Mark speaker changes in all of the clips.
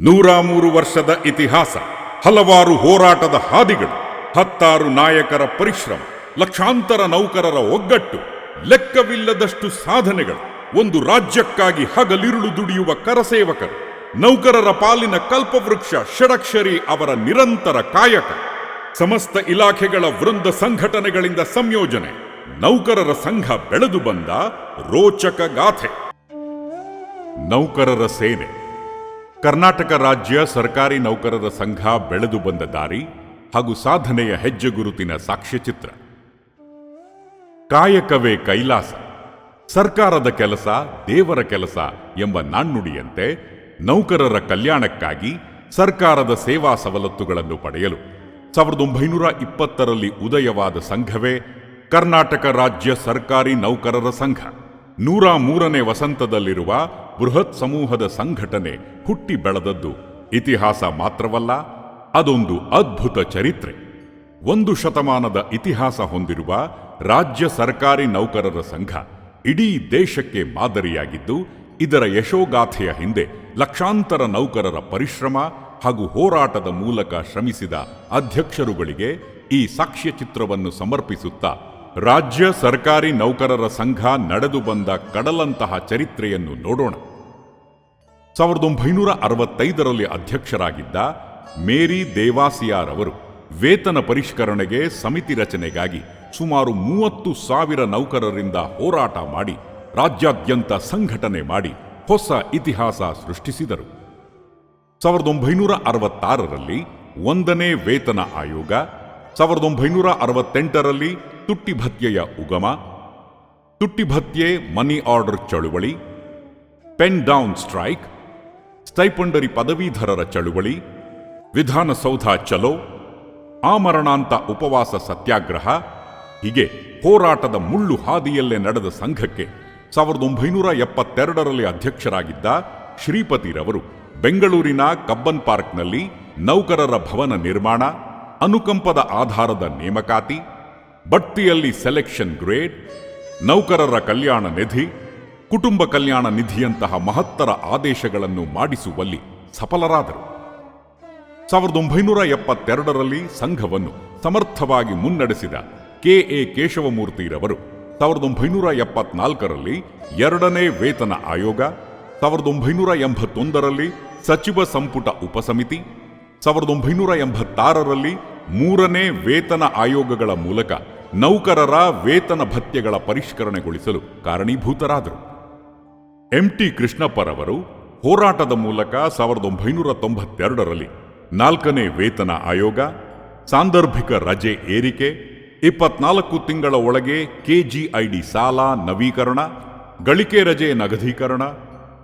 Speaker 1: ನೂರ ಮೂರು ವರ್ಷದ ಇತಿಹಾಸ, ಹಲವಾರು ಹೋರಾಟದ ಹಾದಿಗಳು, ಹತ್ತಾರು ನಾಯಕರ ಪರಿಶ್ರಮ, ಲಕ್ಷಾಂತರ ನೌಕರರ ಒಗ್ಗಟ್ಟು, ಲೆಕ್ಕವಿಲ್ಲದಷ್ಟು ಸಾಧನೆಗಳು, ಒಂದು ರಾಜ್ಯಕ್ಕಾಗಿ ಹಗಲಿರುಳು ದುಡಿಯುವ ಕರಸೇವಕರು, ನೌಕರರ ಪಾಲಿನ ಕಲ್ಪವೃಕ್ಷ ಷಡಕ್ಷರಿ ಅವರ ನಿರಂತರ ಕಾಯಕ, ಸಮಸ್ತ ಇಲಾಖೆಗಳ ವೃಂದ ಸಂಘಟನೆಗಳಿಂದ ಸಂಯೋಜನೆ, ನೌಕರರ ಸಂಘ ಬೆಳೆದು ಬಂದ ರೋಚಕ ಗಾಥೆ. ನೌಕರರ ಸೇನೆ ಕರ್ನಾಟಕ ರಾಜ್ಯ ಸರ್ಕಾರಿ ನೌಕರರ ಸಂಘ ಬೆಳೆದು ಬಂದ ದಾರಿ ಹಾಗೂ ಸಾಧನೆಯ ಹೆಜ್ಜೆ ಗುರುತಿನ ಸಾಕ್ಷ್ಯಚಿತ್ರ. ಕಾಯಕವೇ ಕೈಲಾಸ, ಸರ್ಕಾರದ ಕೆಲಸ ದೇವರ ಕೆಲಸ ಎಂಬ ನಾಣ್ಣುಡಿಯಂತೆ ನೌಕರರ ಕಲ್ಯಾಣಕ್ಕಾಗಿ ಸರ್ಕಾರದ ಸೇವಾ ಸವಲತ್ತುಗಳನ್ನು ಪಡೆಯಲು ಸಾವಿರದ ಒಂಬೈನೂರ ಇಪ್ಪತ್ತರಲ್ಲಿ ಉದಯವಾದ ಸಂಘವೇ ಕರ್ನಾಟಕ ರಾಜ್ಯ ಸರ್ಕಾರಿ ನೌಕರರ ಸಂಘ. ನೂರ ಮೂರನೇ ವಸಂತದಲ್ಲಿರುವ ಬೃಹತ್ ಸಮೂಹದ ಸಂಘಟನೆ ಹುಟ್ಟಿ ಬೆಳೆದದ್ದು ಇತಿಹಾಸ ಮಾತ್ರವಲ್ಲ, ಅದೊಂದು ಅದ್ಭುತ ಚರಿತ್ರೆ. ಒಂದು ಶತಮಾನದ ಇತಿಹಾಸ ಹೊಂದಿರುವ ರಾಜ್ಯ ಸರ್ಕಾರಿ ನೌಕರರ ಸಂಘ ಇಡೀ ದೇಶಕ್ಕೆ ಮಾದರಿಯಾಗಿದ್ದು, ಇದರ ಯಶೋಗಾಥೆಯ ಹಿಂದೆ ಲಕ್ಷಾಂತರ ನೌಕರರ ಪರಿಶ್ರಮ ಹಾಗೂ ಹೋರಾಟದ ಮೂಲಕ ಶ್ರಮಿಸಿದ ಅಧ್ಯಕ್ಷರುಗಳಿಗೆ ಈ ಸಾಕ್ಷ್ಯಚಿತ್ರವನ್ನು ಸಮರ್ಪಿಸುತ್ತಾ ರಾಜ್ಯ ಸರ್ಕಾರಿ ನೌಕರರ ಸಂಘ ನಡೆದು ಬಂದ ಕಡಲಂತಹ ಚರಿತ್ರೆಯನ್ನು ನೋಡೋಣ. ಸಾವಿರದ ಒಂಬೈನೂರ ಅರವತ್ತೈದರಲ್ಲಿ ಅಧ್ಯಕ್ಷರಾಗಿದ್ದ ಮೇರಿ ದೇವಾಸಿಯಾರ್ ಅವರು ವೇತನ ಪರಿಷ್ಕರಣೆಗೆ ಸಮಿತಿ ರಚನೆಗಾಗಿ ಸುಮಾರು ಮೂವತ್ತು ಸಾವಿರ ನೌಕರರಿಂದ ಹೋರಾಟ ಮಾಡಿ ರಾಜ್ಯಾದ್ಯಂತ ಸಂಘಟನೆ ಮಾಡಿ ಹೊಸ ಇತಿಹಾಸ ಸೃಷ್ಟಿಸಿದರು. ಸಾವಿರದ ಒಂಬೈನೂರ ಅರವತ್ತಾರರಲ್ಲಿ ಒಂದನೇ ವೇತನ ಆಯೋಗ, ಸಾವಿರದ ಒಂಬೈನೂರ ಅರವತ್ತೆಂಟರಲ್ಲಿ ತುಟ್ಟಿ ಭತ್ಯೆಯ ಉಗಮ, ತುಟ್ಟಿಭತ್ಯೆ ಮನಿ ಆರ್ಡರ್ ಚಳುವಳಿ, ಪೆನ್ ಡೌನ್ ಸ್ಟ್ರೈಕ್, ಸ್ಟೈಪಂಡರಿ ಪದವೀಧರರ ಚಳುವಳಿ, ವಿಧಾನಸೌಧ ಚಲೋ, ಆಮರಣಾಂತ ಉಪವಾಸ ಸತ್ಯಾಗ್ರಹ, ಹೀಗೆ ಹೋರಾಟದ ಮುಳ್ಳು ಹಾದಿಯಲ್ಲೇ ನಡೆದ ಸಂಘಕ್ಕೆ ಸಾವಿರದ ಒಂಬೈನೂರ ಎಪ್ಪತ್ತೆರಡರಲ್ಲಿ ಅಧ್ಯಕ್ಷರಾಗಿದ್ದ ಶ್ರೀಪತಿರವರು ಬೆಂಗಳೂರಿನ ಕಬ್ಬನ್ ಪಾರ್ಕ್ನಲ್ಲಿ ನೌಕರರ ಭವನ ನಿರ್ಮಾಣ, ಅನುಕಂಪದ ಆಧಾರದ ನೇಮಕಾತಿ ಬಡ್ತಿಯಲ್ಲಿ ಸೆಲೆಕ್ಷನ್ ಗ್ರೇಡ್ ನೌಕರರ ಕಲ್ಯಾಣ ನಿಧಿ, ಕುಟುಂಬ ಕಲ್ಯಾಣ ನಿಧಿಯಂತಹ ಮಹತ್ತರ ಆದೇಶಗಳನ್ನು ಮಾಡಿಸುವಲ್ಲಿ ಸಫಲರಾದರು. ಸಾವಿರದ ಒಂಬೈನೂರ ಎಪ್ಪತ್ತೆರಡರಲ್ಲಿ ಸಂಘವನ್ನು ಸಮರ್ಥವಾಗಿ ಮುನ್ನಡೆಸಿದ ಕೆ ಎ ಕೇಶವಮೂರ್ತಿರವರು ಸಾವಿರದ ಒಂಬೈನೂರ ಎಪ್ಪತ್ನಾಲ್ಕರಲ್ಲಿ ಎರಡನೇ ವೇತನ ಆಯೋಗ, ಸಾವಿರದ ಒಂಬೈನೂರ ಎಂಬತ್ತೊಂದರಲ್ಲಿ ಸಚಿವ ಸಂಪುಟ ಉಪಸಮಿತಿ, ಸಾವಿರದ ಒಂಬೈನೂರ ಎಂಬತ್ತಾರರಲ್ಲಿ ಮೂರನೇ ವೇತನ ಆಯೋಗಗಳ ಮೂಲಕ ನೌಕರರ ವೇತನ ಭತ್ಯೆಗಳ ಪರಿಷ್ಕರಣೆಗೊಳಿಸಲು ಕಾರಣೀಭೂತರಾದರು. ಎಂಟಿ ಕೃಷ್ಣಪ್ಪರವರು ಹೋರಾಟದ ಮೂಲಕ ಸಾವಿರದ ಒಂಬೈನೂರ ತೊಂಬತ್ತೆರಡರಲ್ಲಿ ನಾಲ್ಕನೇ ವೇತನ ಆಯೋಗ, ಸಾಂದರ್ಭಿಕ ರಜೆ ಏರಿಕೆ, ಇಪ್ಪತ್ನಾಲ್ಕು ತಿಂಗಳ ಒಳಗೆ ಕೆಜಿಐಡಿ ಸಾಲ ನವೀಕರಣ, ಗಳಿಕೆ ರಜೆ ನಗದೀಕರಣ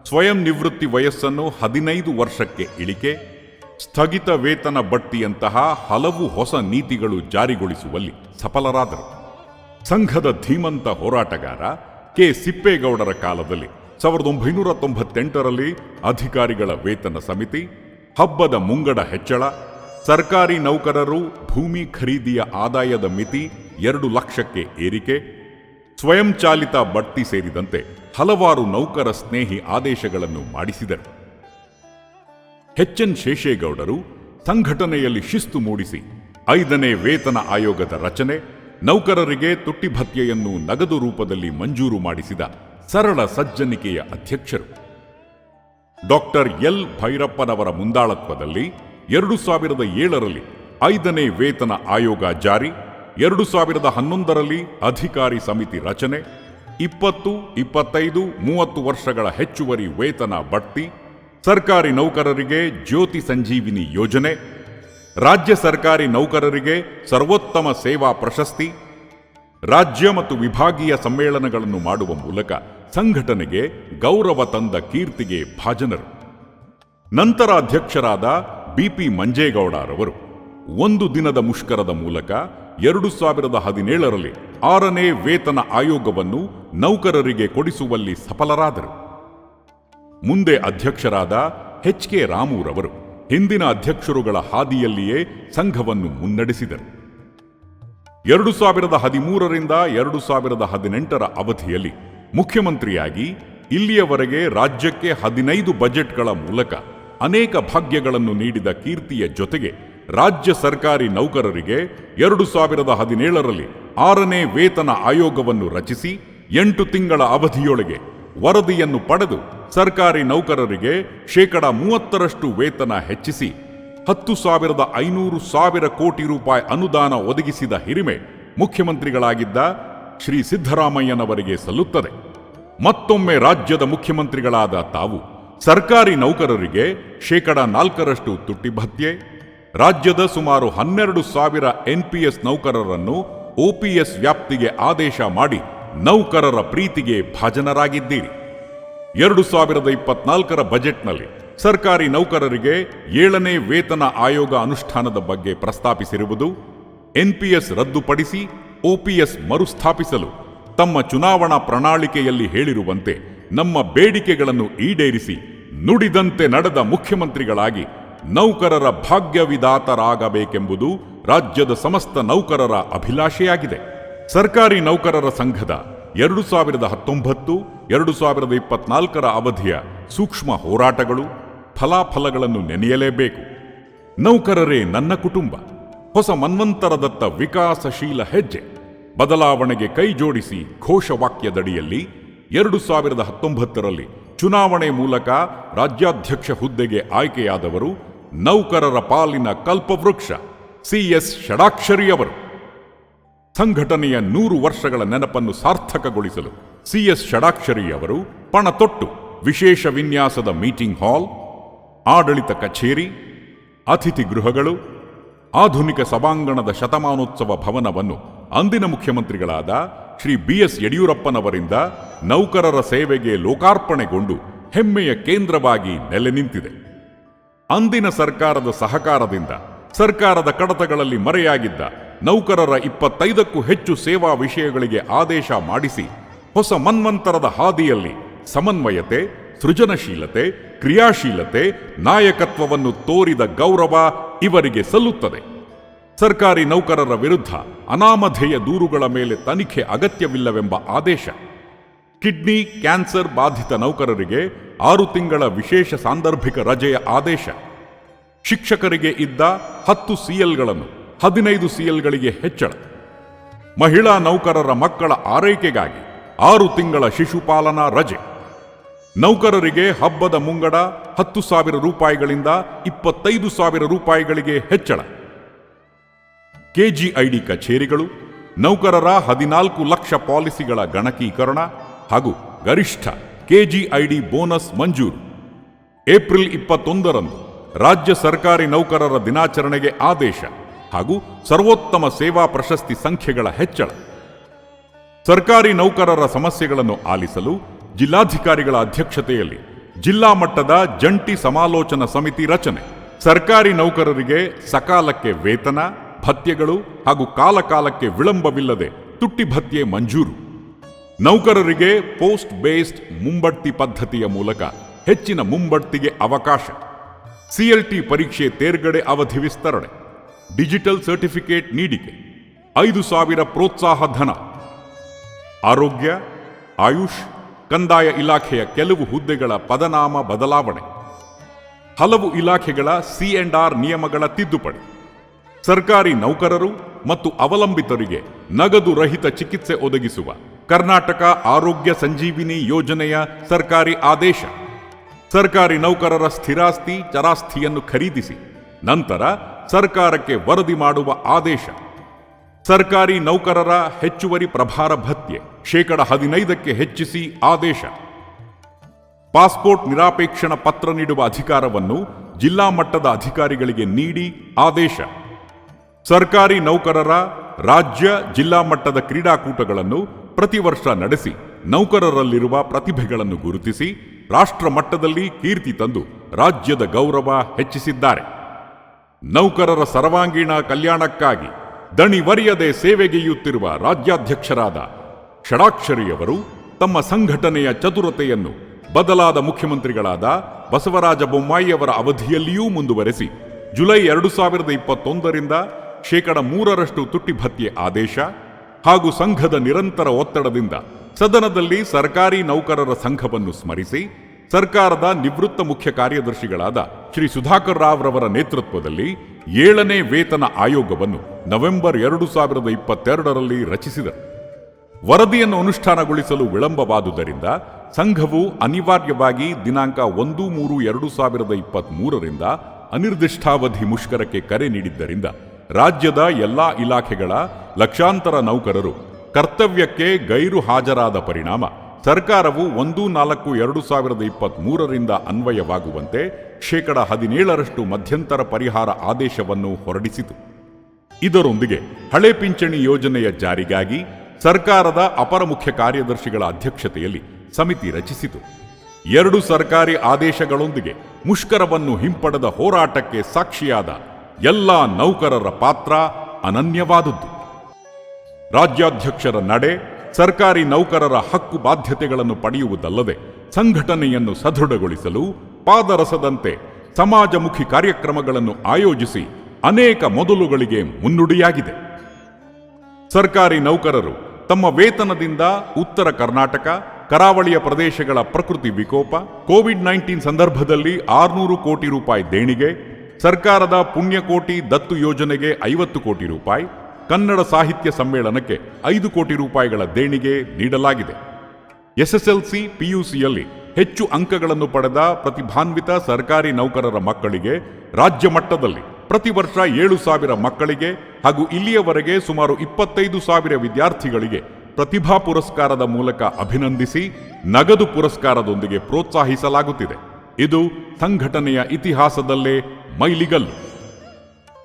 Speaker 1: ಸ್ವಯಂ ನಿವೃತ್ತಿ ವಯಸ್ಸನ್ನು ಹದಿನೈದು ವರ್ಷಕ್ಕೆ ಇಳಿಕೆ ಸ್ಥಗಿತ ವೇತನ ಬಡ್ತಿಯಂತಹ ಹಲವು ಹೊಸ ನೀತಿಗಳು ಜಾರಿಗೊಳಿಸುವಲ್ಲಿ ಸಫಲರಾದರು. ಸಂಘದ ಧೀಮಂತ ಹೋರಾಟಗಾರ ಕೆ. ಸಿಪ್ಪೇಗೌಡರ ಕಾಲದಲ್ಲಿ ಸಾವಿರದ ಒಂಬೈನೂರ ತೊಂಬತ್ತೆಂಟರಲ್ಲಿ ಅಧಿಕಾರಿಗಳ ವೇತನ ಸಮಿತಿ, ಹಬ್ಬದ ಮುಂಗಡ ಹೆಚ್ಚಳ, ಸರ್ಕಾರಿ ನೌಕರರು ಭೂಮಿ ಖರೀದಿಯ ಆದಾಯದ ಮಿತಿ ಎರಡು ಲಕ್ಷಕ್ಕೆ ಏರಿಕೆ, ಸ್ವಯಂಚಾಲಿತ ಬಡ್ತಿ ಸೇರಿದಂತೆ ಹಲವಾರು ನೌಕರ ಸ್ನೇಹಿ ಆದೇಶಗಳನ್ನು ಮಾಡಿಸಿದರು. ಎನ್ ಶೇಷೇಗೌಡರು ಸಂಘಟನೆಯಲ್ಲಿ ಶಿಸ್ತು ಮೂಡಿಸಿ ಐದನೇ ವೇತನ ಆಯೋಗದ ರಚನೆ, ನೌಕರರಿಗೆ ತುಟ್ಟಿ ಭತ್ಯೆಯನ್ನು ನಗದು ರೂಪದಲ್ಲಿ ಮಂಜೂರು ಮಾಡಿಸಿದ ಸರಳ ಸಜ್ಜನಿಕೆಯ ಅಧ್ಯಕ್ಷರು. Doctor L. ಭೈರಪ್ಪನವರ ಮುಂದಾಳತ್ವದಲ್ಲಿ ಎರಡು ಸಾವಿರದ ಏಳರಲ್ಲಿ ಐದನೇ ವೇತನ ಆಯೋಗ ಜಾರಿ, ಎರಡು ಸಾವಿರದ ಹನ್ನೊಂದರಲ್ಲಿ ಅಧಿಕಾರಿ ಸಮಿತಿ ರಚನೆ, ಇಪ್ಪತ್ತು, ಇಪ್ಪತ್ತೈದು, ಮೂವತ್ತು ವರ್ಷಗಳ ಹೆಚ್ಚುವರಿ ವೇತನ ಬಡ್ತಿ ಸರ್ಕಾರಿ ನೌಕರರಿಗೆ ಜ್ಯೋತಿ ಸಂಜೀವಿನಿ ಯೋಜನೆ, ರಾಜ್ಯ ಸರ್ಕಾರಿ ನೌಕರರಿಗೆ ಸರ್ವೋತ್ತಮ ಸೇವಾ ಪ್ರಶಸ್ತಿ, ರಾಜ್ಯ ಮತ್ತು ವಿಭಾಗೀಯ ಸಮ್ಮೇಳನಗಳನ್ನು ಮಾಡುವ ಮೂಲಕ ಸಂಘಟನೆಗೆ ಗೌರವ ತಂದ ಕೀರ್ತಿಗೆ ಭಾಜನರು. ನಂತರ ಅಧ್ಯಕ್ಷರಾದ ಬಿಪಿ ಮಂಜೇಗೌಡರವರು. ಒಂದು ದಿನದ ಮುಷ್ಕರದ ಮೂಲಕ ಎರಡು ಸಾವಿರದ ಹದಿನೇಳರಲ್ಲಿ ಆರನೇ ವೇತನ ಆಯೋಗವನ್ನು ನೌಕರರಿಗೆ ಕೊಡಿಸುವಲ್ಲಿ ಸಫಲರಾದರು. ಮುಂದೆ ಅಧ್ಯಕ್ಷರಾದ ಎಚ್ ಕೆ ರಾಮುರವರು ಹಿಂದಿನ ಅಧ್ಯಕ್ಷರುಗಳ ಹಾದಿಯಲ್ಲಿಯೇ ಸಂಘವನ್ನು ಮುನ್ನಡೆಸಿದರು. ಎರಡು ಸಾವಿರದ ಹದಿಮೂರರಿಂದ ಎರಡು ಸಾವಿರದ ಹದಿನೆಂಟರ ಅವಧಿಯಲ್ಲಿ ಮುಖ್ಯಮಂತ್ರಿಯಾಗಿ ಇಲ್ಲಿಯವರೆಗೆ ರಾಜ್ಯಕ್ಕೆ ಹದಿನೈದು ಬಜೆಟ್ಗಳ ಮೂಲಕ ಅನೇಕ ಭಾಗ್ಯಗಳನ್ನು ನೀಡಿದ ಕೀರ್ತಿಯ ಜೊತೆಗೆ ರಾಜ್ಯ ಸರ್ಕಾರಿ ನೌಕರರಿಗೆ ಎರಡು ಸಾವಿರದ ಹದಿನೇಳರಲ್ಲಿ ಆರನೇ ವೇತನ ಆಯೋಗವನ್ನು ರಚಿಸಿ ಎಂಟು ತಿಂಗಳ ಅವಧಿಯೊಳಗೆ ವರದಿಯನ್ನು ಪಡೆದು ಸರ್ಕಾರಿ ನೌಕರರಿಗೆ ಶೇಕಡ ಮೂವತ್ತರಷ್ಟು ವೇತನ ಹೆಚ್ಚಿಸಿ, ಹತ್ತು ಸಾವಿರದ ಐನೂರು ಸಾವಿರ ಕೋಟಿ ರೂಪಾಯಿ ಅನುದಾನ ಒದಗಿಸಿದ ಹಿರಿಮೆ ಮುಖ್ಯಮಂತ್ರಿಗಳಾಗಿದ್ದ ಶ್ರೀ ಸಿದ್ದರಾಮಯ್ಯನವರಿಗೆ ಸಲ್ಲುತ್ತದೆ. ಮತ್ತೊಮ್ಮೆ ರಾಜ್ಯದ ಮುಖ್ಯಮಂತ್ರಿಗಳಾದ ತಾವು ಸರ್ಕಾರಿ ನೌಕರರಿಗೆ ಶೇಕಡ ನಾಲ್ಕರಷ್ಟು ತುಟ್ಟಿ ಭತ್ಯೆ, ರಾಜ್ಯದ ಸುಮಾರು ಹನ್ನೆರಡು ಸಾವಿರ ಎನ್ಪಿಎಸ್ ನೌಕರರನ್ನು ಒಪಿಎಸ್ ವ್ಯಾಪ್ತಿಗೆ ಆದೇಶ ಮಾಡಿ ನೌಕರರ ಪ್ರೀತಿಗೆ ಭಾಜನರಾಗಿದ್ದೀರಿ. ಎರಡು ಸಾವಿರದ ಇಪ್ಪತ್ನಾಲ್ಕರ ಬಜೆಟ್ನಲ್ಲಿ ಸರ್ಕಾರಿ ನೌಕರರಿಗೆ ಏಳನೇ ವೇತನ ಆಯೋಗ ಅನುಷ್ಠಾನದ ಬಗ್ಗೆ ಪ್ರಸ್ತಾಪಿಸಿರುವುದು, ಎನ್ಪಿಎಸ್ ರದ್ದುಪಡಿಸಿ ಒಪಿಎಸ್ ಮರುಸ್ಥಾಪಿಸಲು ತಮ್ಮ ಚುನಾವಣಾ ಪ್ರಣಾಳಿಕೆಯಲ್ಲಿ ಹೇಳಿರುವಂತೆ ನಮ್ಮ ಬೇಡಿಕೆಗಳನ್ನು ಈಡೇರಿಸಿ ನುಡಿದಂತೆ ನಡೆದ ಮುಖ್ಯಮಂತ್ರಿಗಳಾಗಿ ನೌಕರರ ಭಾಗ್ಯವಿದಾತರಾಗಬೇಕೆಂಬುದು ರಾಜ್ಯದ ಸಮಸ್ತ ನೌಕರರ ಅಭಿಲಾಷೆಯಾಗಿದೆ. ಸರ್ಕಾರಿ ನೌಕರರ ಸಂಘದ ಎರಡು ಸಾವಿರದ ಹತ್ತೊಂಬತ್ತು ಎರಡು ಸಾವಿರದ ಇಪ್ಪತ್ನಾಲ್ಕರ ಅವಧಿಯ ಸೂಕ್ಷ್ಮ ಹೋರಾಟಗಳು ಫಲಾಫಲಗಳನ್ನು ನೆನೆಯಲೇಬೇಕು. ನೌಕರರೇ ನನ್ನ ಕುಟುಂಬ, ಹೊಸ ಮನ್ವಂತರದತ್ತ ವಿಕಾಸಶೀಲ ಹೆಜ್ಜೆ, ಬದಲಾವಣೆಗೆ ಕೈಜೋಡಿಸಿ ಘೋಷವಾಕ್ಯದಡಿಯಲ್ಲಿ ಎರಡು ಸಾವಿರದ ಹತ್ತೊಂಬತ್ತರಲ್ಲಿ ಚುನಾವಣೆ ಮೂಲಕ ರಾಜ್ಯಾಧ್ಯಕ್ಷ ಹುದ್ದೆಗೆ ಆಯ್ಕೆಯಾದವರು ನೌಕರರ ಪಾಲಿನ ಕಲ್ಪವೃಕ್ಷ ಸಿಎಸ್ ಷಡಾಕ್ಷರಿಯವರು. ಸಂಘಟನೆಯ ನೂರು ವರ್ಷಗಳ ನೆನಪನ್ನು ಸಾರ್ಥಕಗೊಳಿಸಲು ಸಿಎಸ್ ಷಡಾಕ್ಷರಿಯವರು ಪಣ ತೊಟ್ಟು ವಿಶೇಷ ವಿನ್ಯಾಸದ ಮೀಟಿಂಗ್ ಹಾಲ್, ಆಡಳಿತ ಕಚೇರಿ, ಅತಿಥಿ ಗೃಹಗಳು, ಆಧುನಿಕ ಸಭಾಂಗಣದ ಶತಮಾನೋತ್ಸವ ಭವನವನ್ನು ಅಂದಿನ ಮುಖ್ಯಮಂತ್ರಿಗಳಾದ ಶ್ರೀ ಬಿಎಸ್ ಯಡಿಯೂರಪ್ಪನವರಿಂದ ನೌಕರರ ಸೇವೆಗೆ ಲೋಕಾರ್ಪಣೆಗೊಂಡು ಹೆಮ್ಮೆಯ ಕೇಂದ್ರವಾಗಿ ನೆಲೆ ನಿಂತಿದೆ. ಅಂದಿನ ಸರ್ಕಾರದ ಸಹಕಾರದಿಂದ ಸರ್ಕಾರದ ಕಡತಗಳಲ್ಲಿ ಮರೆಯಾಗಿದ್ದ ನೌಕರರ ಇಪ್ಪತ್ತೈದಕ್ಕೂ ಹೆಚ್ಚು ಸೇವಾ ವಿಷಯಗಳಿಗೆ ಆದೇಶ ಮಾಡಿಸಿ ಹೊಸ ಮನ್ವಂತರದ ಹಾದಿಯಲ್ಲಿ ಸಮನ್ವಯತೆ, ಸೃಜನಶೀಲತೆ, ಕ್ರಿಯಾಶೀಲತೆ, ನಾಯಕತ್ವವನ್ನು ತೋರಿದ ಗೌರವ ಇವರಿಗೆ ಸಲ್ಲುತ್ತದೆ. ಸರ್ಕಾರಿ ನೌಕರರ ವಿರುದ್ಧ ಅನಾಮಧೇಯ ದೂರುಗಳ ಮೇಲೆ ತನಿಖೆ ಅಗತ್ಯವಿಲ್ಲವೆಂಬ ಆದೇಶ. ಕಿಡ್ನಿ ಕ್ಯಾನ್ಸರ್ ಬಾಧಿತ ನೌಕರರಿಗೆ ಆರು ತಿಂಗಳ ವಿಶೇಷ ಸಾಂದರ್ಭಿಕ ರಜೆಯ ಆದೇಶ. ಶಿಕ್ಷಕರಿಗೆ ಇದ್ದ ಹತ್ತು ಸಿಎಲ್ಗಳನ್ನು ಹದಿನೈದು ಸಿಎಲ್ಗಳಿಗೆ ಹೆಚ್ಚಳ. ಮಹಿಳಾ ನೌಕರರ ಮಕ್ಕಳ ಆರೈಕೆಗಾಗಿ ಆರು ತಿಂಗಳ ಶಿಶುಪಾಲನಾ ರಜೆ. ನೌಕರರಿಗೆ ಹಬ್ಬದ ಮುಂಗಡ ಹತ್ತು ಸಾವಿರ ರೂಪಾಯಿಗಳಿಂದ ಇಪ್ಪತ್ತೈದು ಸಾವಿರ ರೂಪಾಯಿಗಳಿಗೆ ಹೆಚ್ಚಳ. ಕೆಜಿಐಡಿ ಕಚೇರಿಗಳು, ನೌಕರರ ಹದಿನಾಲ್ಕು ಲಕ್ಷ ಪಾಲಿಸಿಗಳ ಗಣಕೀಕರಣ ಹಾಗೂ ಗರಿಷ್ಠ ಕೆಜಿಐಡಿ ಬೋನಸ್ ಮಂಜೂರು. ಏಪ್ರಿಲ್ ಇಪ್ಪತ್ತೊಂದರಂದು ರಾಜ್ಯ ಸರ್ಕಾರಿ ನೌಕರರ ದಿನಾಚರಣೆಗೆ ಆದೇಶ ಹಾಗೂ ಸರ್ವೋತ್ತಮ ಸೇವಾ ಪ್ರಶಸ್ತಿ ಸಂಖ್ಯೆಗಳ ಹೆಚ್ಚಳ. ಸರ್ಕಾರಿ ನೌಕರರ ಸಮಸ್ಯೆಗಳನ್ನು ಆಲಿಸಲು ಜಿಲ್ಲಾಧಿಕಾರಿಗಳ ಅಧ್ಯಕ್ಷತೆಯಲ್ಲಿ ಜಿಲ್ಲಾ ಮಟ್ಟದ ಜಂಟಿ ಸಮಾಲೋಚನಾ ಸಮಿತಿ ರಚನೆ. ಸರ್ಕಾರಿ ನೌಕರರಿಗೆ ಸಕಾಲಕ್ಕೆ ವೇತನ, ಭತ್ಯೆಗಳು ಹಾಗೂ ಕಾಲಕಾಲಕ್ಕೆ ವಿಳಂಬವಿಲ್ಲದೆ ತುಟ್ಟಿ ಭತ್ಯೆ ಮಂಜೂರು. ನೌಕರರಿಗೆ ಪೋಸ್ಟ್ ಬೇಸ್ಡ್ ಮುಂಬಡ್ತಿ ಪದ್ಧತಿಯ ಮೂಲಕ ಹೆಚ್ಚಿನ ಮುಂಬಡ್ತಿಗೆ ಅವಕಾಶ. ಸಿಎಲ್ಟಿ ಪರೀಕ್ಷೆ ತೇರ್ಗಡೆ ಅವಧಿ ವಿಸ್ತರಣೆ. ಡಿಜಿಟಲ್ ಸರ್ಟಿಫಿಕೇಟ್ ನೀಡಿಕೆ. ಐದು ಸಾವಿರ ಪ್ರೋತ್ಸಾಹ ಧನ. ಆರೋಗ್ಯ, ಆಯುಷ್, ಕಂದಾಯ ಇಲಾಖೆಯ ಕೆಲವು ಹುದ್ದೆಗಳ ಪದನಾಮ ಬದಲಾವಣೆ. ಹಲವು ಇಲಾಖೆಗಳ ಸಿ ಆರ್ ನಿಯಮಗಳ ತಿದ್ದುಪಡಿ. ಸರ್ಕಾರಿ ನೌಕರರು ಮತ್ತು ಅವಲಂಬಿತರಿಗೆ ನಗದು ರಹಿತ ಚಿಕಿತ್ಸೆ ಒದಗಿಸುವ ಕರ್ನಾಟಕ ಆರೋಗ್ಯ ಸಂಜೀವಿನಿ ಯೋಜನೆಯ ಸರ್ಕಾರಿ ಆದೇಶ. ಸರ್ಕಾರಿ ನೌಕರರ ಸ್ಥಿರಾಸ್ತಿ, ಚರಾಸ್ತಿಯನ್ನು ಖರೀದಿಸಿ, ನಂತರ ಸರ್ಕಾರಕ್ಕೆ ವರದಿ ಮಾಡುವ ಆದೇಶ. ಸರ್ಕಾರಿ ನೌಕರರ ಹೆಚ್ಚುವರಿ ಪ್ರಭಾರ ಭತ್ಯೆ. ಶೇಕಡ ಹದಿನೈದಕ್ಕೆ ಹೆಚ್ಚಿಸಿ ಆದೇಶ. ಪಾಸ್ಪೋರ್ಟ್ ನಿರಾಪೇಕ್ಷಣ ಪತ್ರ ನೀಡುವ ಅಧಿಕಾರವನ್ನು ಜಿಲ್ಲಾ ಮಟ್ಟದ ಅಧಿಕಾರಿಗಳಿಗೆ ನೀಡಿ ಆದೇಶ. ಸರ್ಕಾರಿ ನೌಕರರ ರಾಜ್ಯ ಜಿಲ್ಲಾ ಮಟ್ಟದ ಕ್ರೀಡಾಕೂಟಗಳನ್ನು ಪ್ರತಿ ವರ್ಷ ನಡೆಸಿ ನೌಕರರಲ್ಲಿರುವ ಪ್ರತಿಭೆಗಳನ್ನು ಗುರುತಿಸಿ ರಾಷ್ಟ್ರ ಮಟ್ಟದಲ್ಲಿ ಕೀರ್ತಿ ತಂದು ರಾಜ್ಯದ ಗೌರವ ಹೆಚ್ಚಿಸಿದ್ದಾರೆ. ನೌಕರರ ಸರ್ವಾಂಗೀಣ ಕಲ್ಯಾಣಕ್ಕಾಗಿ ದಣಿವರಿಯದೆ ಸೇವೆಗೆಯುತ್ತಿರುವ ರಾಜ್ಯಾಧ್ಯಕ್ಷರಾದ ಷಡಾಕ್ಷರಿಯವರು ತಮ್ಮ ಸಂಘಟನೆಯ ಚತುರತೆಯನ್ನು ಬದಲಾದ ಮುಖ್ಯಮಂತ್ರಿಗಳಾದ ಬಸವರಾಜ ಬೊಮ್ಮಾಯಿಯವರ ಅವಧಿಯಲ್ಲಿಯೂ ಮುಂದುವರೆಸಿ ಜುಲೈ ಎರಡು ಸಾವಿರದ ಇಪ್ಪತ್ತೊಂದರಿಂದ ಶೇಕಡ ಮೂರರಷ್ಟು ತುಟ್ಟಿ ಭತ್ಯೆ ಆದೇಶ ಹಾಗೂ ಸಂಘದ ನಿರಂತರ ಒತ್ತಡದಿಂದ ಸದನದಲ್ಲಿ ಸರ್ಕಾರಿ ನೌಕರರ ಸಂಘವನ್ನು ಸ್ಮರಿಸಿ ಸರ್ಕಾರದ ನಿವೃತ್ತ ಮುಖ್ಯ ಕಾರ್ಯದರ್ಶಿಗಳಾದ ಶ್ರೀ ಸುಧಾಕರ್ ರಾವ್ ರವರ ನೇತೃತ್ವದಲ್ಲಿ ಏಳನೇ ವೇತನ ಆಯೋಗವನ್ನು ನವೆಂಬರ್ ಎರಡು ಸಾವಿರದ ಇಪ್ಪತ್ತೆರಡರಲ್ಲಿ ರಚಿಸಿದರು. ವರದಿಯನ್ನು ಅನುಷ್ಠಾನಗೊಳಿಸಲು ವಿಳಂಬವಾದುದರಿಂದ ಸಂಘವು ಅನಿವಾರ್ಯವಾಗಿ ದಿನಾಂಕ ಒಂದು ಮೂರು ಎರಡು ಸಾವಿರದ ಇಪ್ಪತ್ತ್ ಮೂರರಿಂದ ಅನಿರ್ದಿಷ್ಟಾವಧಿ ಮುಷ್ಕರಕ್ಕೆ ಕರೆ ನೀಡಿದ್ದರಿಂದ ರಾಜ್ಯದ ಎಲ್ಲಾ ಇಲಾಖೆಗಳ ಲಕ್ಷಾಂತರ ನೌಕರರು ಕರ್ತವ್ಯಕ್ಕೆ ಗೈರು ಹಾಜರಾದ ಪರಿಣಾಮ ಸರ್ಕಾರವು ಒಂದು ನಾಲ್ಕು ಎರಡು ಸಾವಿರದ ಇಪ್ಪತ್ತ್ ಮೂರರಿಂದ ಅನ್ವಯವಾಗುವಂತೆ ಶೇಕಡ ಹದಿನೇಳರಷ್ಟು ಮಧ್ಯಂತರ ಪರಿಹಾರ ಆದೇಶವನ್ನು ಹೊರಡಿಸಿತು. ಇದರೊಂದಿಗೆ ಹಳೆ ಪಿಂಚಣಿ ಯೋಜನೆಯ ಜಾರಿಗಾಗಿ ಸರ್ಕಾರದ ಅಪರ ಮುಖ್ಯ ಕಾರ್ಯದರ್ಶಿಗಳ ಅಧ್ಯಕ್ಷತೆಯಲ್ಲಿ ಸಮಿತಿ ರಚಿಸಿತು. ಎರಡು ಸರ್ಕಾರಿ ಆದೇಶಗಳೊಂದಿಗೆ ಮುಷ್ಕರವನ್ನು ಹಿಂಪಡೆದ ಹೋರಾಟಕ್ಕೆ ಸಾಕ್ಷಿಯಾದ ಎಲ್ಲ ನೌಕರರ ಪಾತ್ರ ಅನನ್ಯವಾದದ್ದು. ರಾಜ್ಯಾಧ್ಯಕ್ಷರ ನಡೆ ಸರ್ಕಾರಿ ನೌಕರರ ಹಕ್ಕು ಬಾಧ್ಯತೆಗಳನ್ನು ಪಡೆಯುವುದಲ್ಲದೆ ಸಂಘಟನೆಯನ್ನು ಸದೃಢಗೊಳಿಸಲು ಪಾದರಸದಂತೆ ಸಮಾಜಮುಖಿ ಕಾರ್ಯಕ್ರಮಗಳನ್ನು ಆಯೋಜಿಸಿ ಅನೇಕ ಮೊದಲುಗಳಿಗೆ ಮುನ್ನುಡಿಯಾಗಿದೆ. ಸರ್ಕಾರಿ ನೌಕರರು ತಮ್ಮ ವೇತನದಿಂದ ಉತ್ತರ ಕರ್ನಾಟಕ, ಕರಾವಳಿಯ ಪ್ರದೇಶಗಳ ಪ್ರಕೃತಿ ವಿಕೋಪ ಕೋವಿಡ್ ನೈನ್ಟೀನ್ ಸಂದರ್ಭದಲ್ಲಿ ಆರುನೂರು ಕೋಟಿ ರೂಪಾಯಿ ದೇಣಿಗೆ, ಸರ್ಕಾರದ ಪುಣ್ಯಕೋಟಿ ದತ್ತು ಯೋಜನೆಗೆ ಐವತ್ತು ಕೋಟಿ ರೂಪಾಯಿ, ಕನ್ನಡ ಸಾಹಿತ್ಯ ಸಮ್ಮೇಳನಕ್ಕೆ ಐದು ಕೋಟಿ ರೂಪಾಯಿಗಳ ದೇಣಿಗೆ ನೀಡಲಾಗಿದೆ. ಎಸ್ಎಸ್ಎಲ್ಸಿ, ಪಿಯುಸಿಯಲ್ಲಿ ಹೆಚ್ಚು ಅಂಕಗಳನ್ನು ಪಡೆದ ಪ್ರತಿಭಾನ್ವಿತ ಸರ್ಕಾರಿ ನೌಕರರ ಮಕ್ಕಳಿಗೆ ರಾಜ್ಯ ಮಟ್ಟದಲ್ಲಿ ಪ್ರತಿ ವರ್ಷ ಏಳು ಸಾವಿರ ಮಕ್ಕಳಿಗೆ ಹಾಗೂ ಇಲ್ಲಿಯವರೆಗೆ ಸುಮಾರು ಇಪ್ಪತ್ತೈದು ಸಾವಿರ ವಿದ್ಯಾರ್ಥಿಗಳಿಗೆ ಪ್ರತಿಭಾ ಪುರಸ್ಕಾರದ ಮೂಲಕ ಅಭಿನಂದಿಸಿ ನಗದು ಪುರಸ್ಕಾರದೊಂದಿಗೆ ಪ್ರೋತ್ಸಾಹಿಸಲಾಗುತ್ತಿದೆ. ಇದು ಸಂಘಟನೆಯ ಇತಿಹಾಸದಲ್ಲೇ ಮೈಲಿಗಲ್ಲು.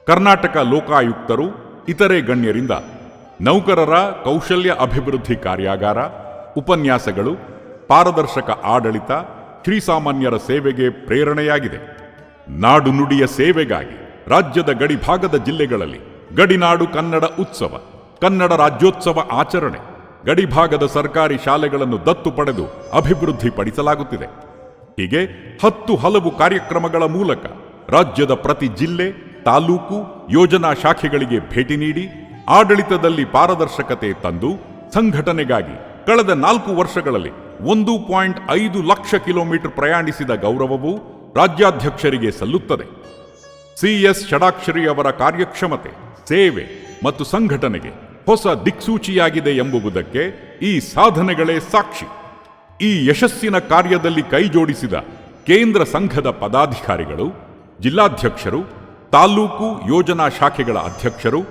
Speaker 1: ಕರ್ನಾಟಕ ಲೋಕಾಯುಕ್ತರು, ಇತರೆ ಗಣ್ಯರಿಂದ ನೌಕರರ ಕೌಶಲ್ಯ ಅಭಿವೃದ್ಧಿ ಕಾರ್ಯಾಗಾರ, ಉಪನ್ಯಾಸಗಳು, ಪಾರದರ್ಶಕ ಆಡಳಿತ ಶ್ರೀಸಾಮಾನ್ಯರ ಸೇವೆಗೆ ಪ್ರೇರಣೆಯಾಗಿದೆ. ನಾಡು ನುಡಿಯ ಸೇವೆಗಾಗಿ ರಾಜ್ಯದ ಗಡಿಭಾಗದ ಜಿಲ್ಲೆಗಳಲ್ಲಿ ಗಡಿನಾಡು ಕನ್ನಡ ಉತ್ಸವ, ಕನ್ನಡ ರಾಜ್ಯೋತ್ಸವ ಆಚರಣೆ ಗಡಿಭಾಗದ ಸರ್ಕಾರಿ ಶಾಲೆಗಳನ್ನು ದತ್ತು ಪಡೆದು ಅಭಿವೃದ್ಧಿಪಡಿಸಲಾಗುತ್ತಿದೆ. ಹೀಗೆ ಹತ್ತು ಹಲವು ಕಾರ್ಯಕ್ರಮಗಳ ಮೂಲಕ ರಾಜ್ಯದ ಪ್ರತಿ ಜಿಲ್ಲೆ, ತಾಲೂಕು, ಯೋಜನಾ ಶಾಖೆಗಳಿಗೆ ಭೇಟಿ ನೀಡಿ ಆಡಳಿತದಲ್ಲಿ ಪಾರದರ್ಶಕತೆ ತಂದು ಸಂಘಟನೆಗಾಗಿ ಕಳೆದ ನಾಲ್ಕು ವರ್ಷಗಳಲ್ಲಿ ಒಂದು ಪಾಯಿಂಟ್ ಐದು ಲಕ್ಷ ಕಿಲೋಮೀಟರ್ ಪ್ರಯಾಣಿಸಿದ ಗೌರವವು ರಾಜ್ಯಾಧ್ಯಕ್ಷರಿಗೆ ಸಲ್ಲುತ್ತದೆ. ಸಿಎಸ್ ಷಡಾಕ್ಷರಿ ಅವರ ಕಾರ್ಯಕ್ಷಮತೆ, ಸೇವೆ ಮತ್ತು ಸಂಘಟನೆಗೆ ಹೊಸ ದಿಕ್ಸೂಚಿಯಾಗಿದೆ ಎಂಬುದಕ್ಕೆ ಈ ಸಾಧನೆಗಳೇ ಸಾಕ್ಷಿ. ಈ ಯಶಸ್ಸಿನ ಕಾರ್ಯದಲ್ಲಿ ಕೈಜೋಡಿಸಿದ ಕೇಂದ್ರ ಸಂಘದ ಪದಾಧಿಕಾರಿಗಳು, ಜಿಲ್ಲಾಧ್ಯಕ್ಷರು, ತಾಲೂಕು ಯೋಜನಾ ಶಾಖೆಗಳ ಅಧ್ಯಕ್ಷರು,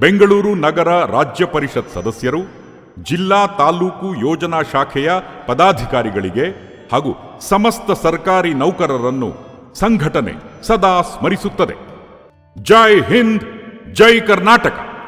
Speaker 1: ಬೆಂಗಳೂರು ನಗರ ರಾಜ್ಯ ಪರಿಷತ್ ಸದಸ್ಯರು, ಜಿಲ್ಲಾ ತಾಲೂಕು ಯೋಜನಾ ಶಾಖೆಯ ಪದಾಧಿಕಾರಿಗಳಿಗೆ ಹಾಗೂ ಸಮಸ್ತ ಸರ್ಕಾರಿ ನೌಕರರನ್ನು ಸಂಘಟನೆ ಸದಾ ಸ್ಮರಿಸುತ್ತದೆ. ಜೈ ಹಿಂದ್ ಜೈ ಕರ್ನಾಟಕ.